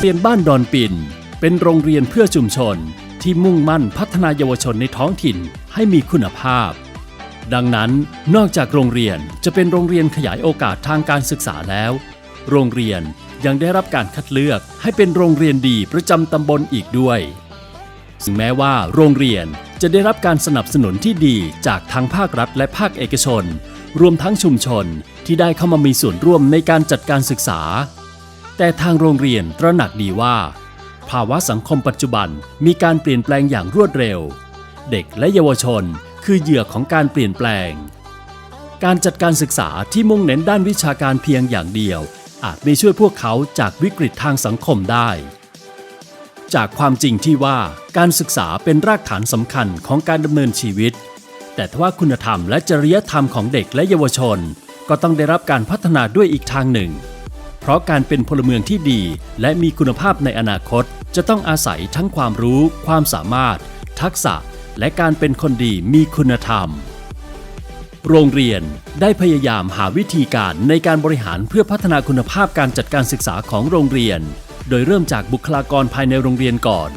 เรียนบ้านดอนปิ่น เป็นโรงเรียนเพื่อชุมชนที่มุ่งมั่นพัฒนาเยาวชนในท้องถิ่นให้มีคุณภาพ ดังนั้นนอกจากโรงเรียนจะเป็นโรงเรียนขยายโอกาสทางการศึกษาแล้ว โรงเรียนยังได้รับการคัดเลือกให้เป็นโรงเรียนดีประจำตำบลอีกด้วยถึงแม้ว่าโรงเรียนจะได้รับการสนับสนุนที่ดีจากทั้งภาครัฐและภาคเอกชน รวมทั้งชุมชนที่ได้เข้ามามีส่วนร่วมในการจัดการศึกษา แต่ทางโรงเรียนตระหนักดีว่า ภาวะสังคมปัจจุบันมีการเปลี่ยนแปลงอย่างรวดเร็ว เด็กและเยาวชนคือเหยื่อของการเปลี่ยนแปลง การจัดการศึกษาที่มุ่งเน้นด้านวิชาการเพียงอย่างเดียว อาจไม่ช่วยพวกเขาจากวิกฤตทางสังคมได้ จากความจริงที่ว่าการศึกษาเป็นรากฐานสำคัญของการดำเนินชีวิต แต่ทว่าคุณธรรมและจริยธรรมของเด็กและเยาวชน ก็ต้องได้รับการพัฒนาด้วยอีกทางหนึ่ง เพราะการเป็นพลเมืองที่ดี และมีคุณภาพในอนาคต จะต้องอาศัยทั้งความรู้ ความสามารถ ทักษะ และการเป็นคนดีมีคุณธรรม โรงเรียนได้พยายามหาวิธีการในการบริหารเพื่อพัฒนาคุณภาพการจัดการศึกษาของโรงเรียน โดยเริ่มจากบุคลากรภายในโรงเรียนก่อน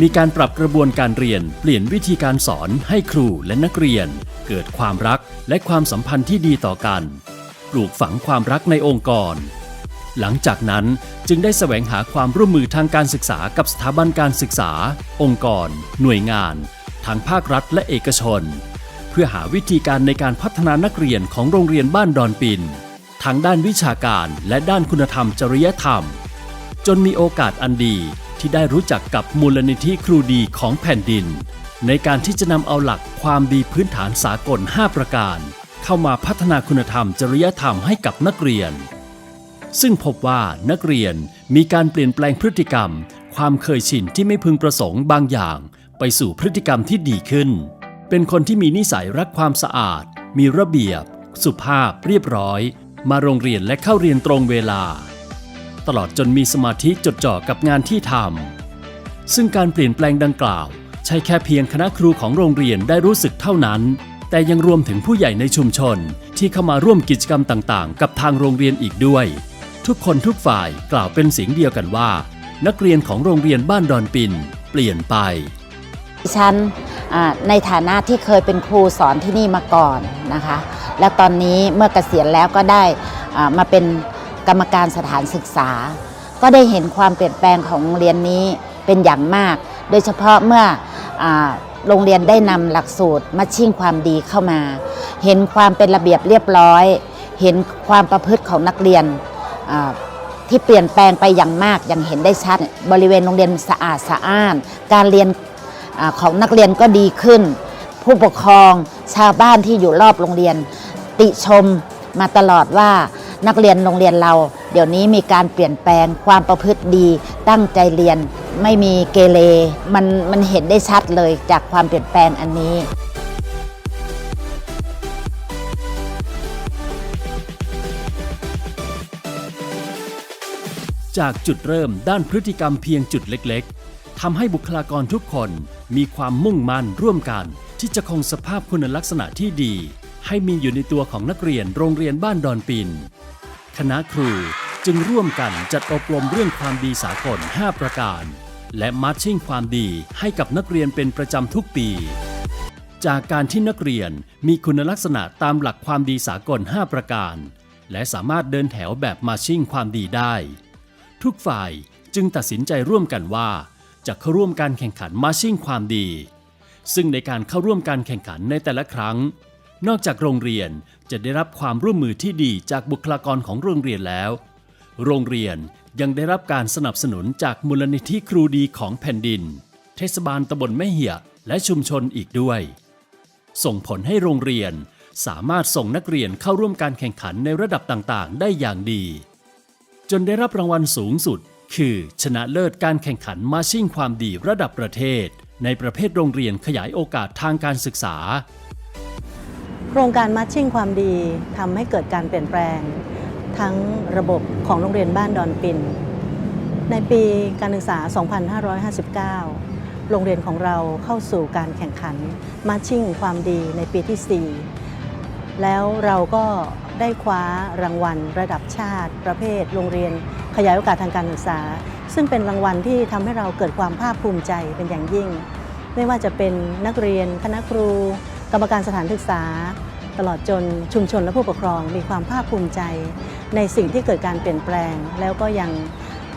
มีการปรับกระบวนการเรียน เปลี่ยนวิธีการสอนให้ครูและนักเรียน เกิดความรักและความสัมพันธ์ที่ดีต่อกัน ปลูกฝังความรักในองค์กร หลังจากนั้นจึงได้แสวงหาความร่วมมือทางการศึกษากับสถาบันการศึกษา องค์กร หน่วยงาน ทางภาครัฐและเอกชน เพื่อหาวิธีการในการพัฒนานักเรียนของโรงเรียนบ้านดอนปินทั้งด้านวิชาการและด้านคุณธรรมจริยธรรม จนมีโอกาสอันดีที่ได้รู้จักกับมูลนิธิครูดีของแผ่นดิน ในการที่จะนำเอาหลักความดีพื้นฐานสากล 5 ประการ เข้ามาพัฒนาคุณธรรมจริยธรรมให้กับนักเรียน ซึ่งพบว่านักเรียนมีการเปลี่ยนแปลงพฤติกรรม ความเคยชินที่ไม่พึงประสงค์บางอย่าง ไปสู่พฤติกรรมที่ดีขึ้น เป็นคนที่มีนิสัยรักความสะอาด มีระเบียบ สุภาพเรียบร้อย มาโรงเรียนและเข้าเรียนตรงเวลา ตลอดจนมีสมาธิจดจ่อกับงานที่ทำซึ่งการเปลี่ยนแปลงดังกล่าว ใช่แค่เพียงคณะครูของโรงเรียนได้รู้สึกเท่านั้นแต่ยังรวมถึงผู้ใหญ่ในชุมชนที่เข้ามาร่วมกิจกรรมต่างๆ กับทางโรงเรียนอีกด้วย ทุกคนทุกฝ่ายกล่าวเป็นเสียงเดียวกันว่า นักเรียนของโรงเรียนบ้านดอนปินเปลี่ยนไปดิฉันในฐานะที่เคยเป็นครูสอนที่นี่มาก่อนนะคะ และตอนนี้เมื่อเกษียณแล้วก็ได้มาเป็นกรรมการสถานศึกษา ก็ได้เห็นความเปลี่ยนแปลงของโรงเรียนนี้เป็นอย่างมาก โดยเฉพาะเมื่ออโรงเรียนได้นำหลักสูตรมาชิ่งความดีเข้ามา เห็นความเป็นระเบียบเรียบร้อย เห็นความประพฤติของนักเรียน ที่เปลี่ยนแปลงไปอย่างมากอย่างเห็นได้ชัด บริเวณโรงเรียนสะอาดสะอ้าน การเรียนอของนักเรียนก็ดีขึ้น ผู้ปกครองชาวบ้านที่อยู่รอบโรงเรียน ติชมมาตลอดว่านักเรียนโรงเรียนเรา เดี๋ยวนี้มีการเปลี่ยนแปลงความประพฤติดี ตั้งใจเรียนไม่มีเกเรมันมันเห็นได้ชัดเลยจากความเปลี่ยนแปลงอันนี้ จากจุดเริ่มด้านพฤติกรรมเพียงจุดเล็กๆทำให้บุคลากรทุกคนมีความมุ่งมั่นร่วมกัน ที่จะคงสภาพคุณลักษณะที่ดี ให้มีอยู่ในตัวของนักเรียนโรงเรียนบ้านดอนปิน คณะครูจึงร่วมกันจัดอบรมเรื่องความดีสากล 5 ประการ และมาร์ชชิ่งความดีให้กับนักเรียนเป็นประจำทุกปี จากการที่นักเรียนมีคุณลักษณะตามหลักความดีสากล 5 ประการ และสามารถเดินแถวแบบมาร์ชิ่งความดีได้ ทุกฝ่ายจึงตัดสินใจร่วมกันว่า จะเข้าร่วมการแข่งขันมาชิ่งความดี ซึ่งในการเข้าร่วมการแข่งขันในแต่ละครั้ง นอกจากโรงเรียนจะได้รับความร่วมมือที่ดีจากบุคลากรของโรงเรียนแล้ว โรงเรียนยังได้รับการสนับสนุนจากมูลนิธิครูดีของแผ่นดิน เทศบาลตำบลแม่เหียและชุมชนอีกด้วย ส่งผลให้โรงเรียนสามารถส่งนักเรียนเข้าร่วมการแข่งขันในระดับต่างๆ ได้อย่างดี จนได้รับรางวัลสูงสุด คือชนะเลิศการแข่งขันมาชิ่งความดีระดับประเทศ ในประเภทโรงเรียนขยายโอกาสทางการศึกษา โครงการมัชชิ่งความดีทำให้เกิดการเปลี่ยนแปลง ทั้งระบบของโรงเรียนบ้านดอนปิน ในปีการศึกษา 2559 โรงเรียนของเราเข้าสู่การแข่งขันมัชชิ่งความดีในปีที่ 4 แล้วเราก็ ได้คว้ารางวัล ระดับชาติ ประเภท โรงเรียน ขยายโอกาสทางการศึกษา ซึ่งเป็นรางวัลที่ทำให้เราเกิดความภาคภูมิใจเป็นอย่างยิ่ง ไม่ว่าจะเป็นนักเรียน คณะครู กรรมการสถานศึกษา ตลอดจนชุมชนและผู้ปกครองมีความภาคภูมิใจ ในสิ่งที่เกิดการเปลี่ยนแปลง แล้วก็ยัง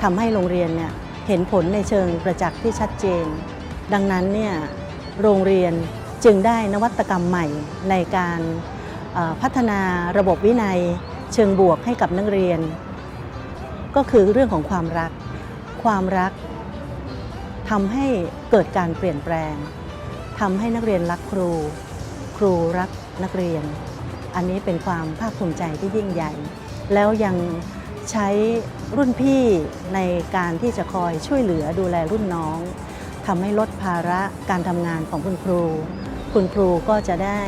ทำให้โรงเรียนเนี่ยเห็นผลในเชิงประจักษ์ที่ชัดเจน ดังนั้นเนี่ยโรงเรียนจึงได้นวัตกรรมใหม่ในการ พัฒนาระบบวินัยเชิงบวกให้กับนักเรียน ก็คือเรื่องของความรัก ความรักทำให้เกิดการเปลี่ยนแปลงทำให้นักเรียนรักครู ครูรักนักเรียน อันนี้เป็นความภาคภูมิใจที่ยิ่งใหญ่ แล้วยังใช้รุ่นพี่ในการที่จะคอยช่วยเหลือดูแลรุ่นน้องทำให้ลดภาระการทำงานของคุณครู คุณครูก็จะได้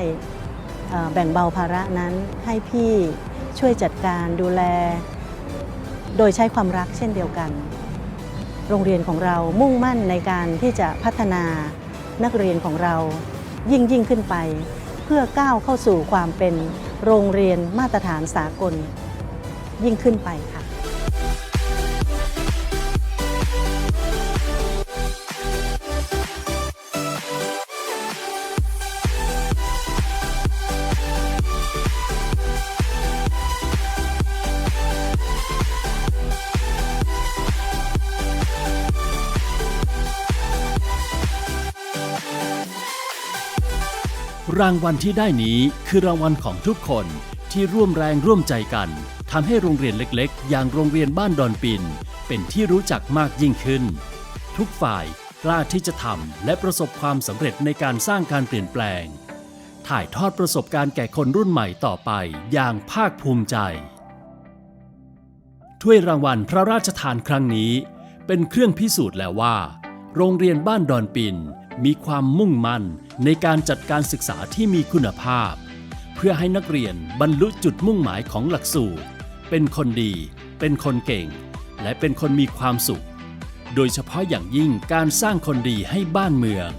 แบ่งเบาภาระนั้นให้พี่ช่วยจัดการดูแล โดยใช้ความรักเช่นเดียวกัน โรงเรียนของเรามุ่งมั่นในการที่จะพัฒนานักเรียนของเรายิ่งยิ่งขึ้นไป เพื่อก้าวเข้าสู่ความเป็นโรงเรียนมาตรฐานสากลยิ่งขึ้นไปค่ะ รางวัลที่ได้นี้คือรางวัลของทุกคนที่ร่วมแรงร่วมใจกันทำให้โรงเรียนเล็กๆ อย่างโรงเรียนบ้านดอนปิน เป็นที่รู้จักมากยิ่งขึ้น ทุกฝ่ายกล้าที่จะทำและประสบความสำเร็จในการสร้างการเปลี่ยนแปลง ถ่ายทอดประสบการณ์แก่คนรุ่นใหม่ต่อไปอย่างภาคภูมิใจ ถ้วยรางวัลพระราชทานครั้งนี้ เป็นเครื่องพิสูจน์แล้วว่า โรงเรียนบ้านดอนปิน มีความมุ่งมั่นในการจัดการศึกษาที่มีคุณภาพ เพื่อให้นักเรียนบรรลุจุดมุ่งหมายของหลักสูตร เป็นคนดี เป็นคนเก่ง และเป็นคนมีความสุข โดยเฉพาะอย่างยิ่งการสร้างคนดีให้บ้านเมือง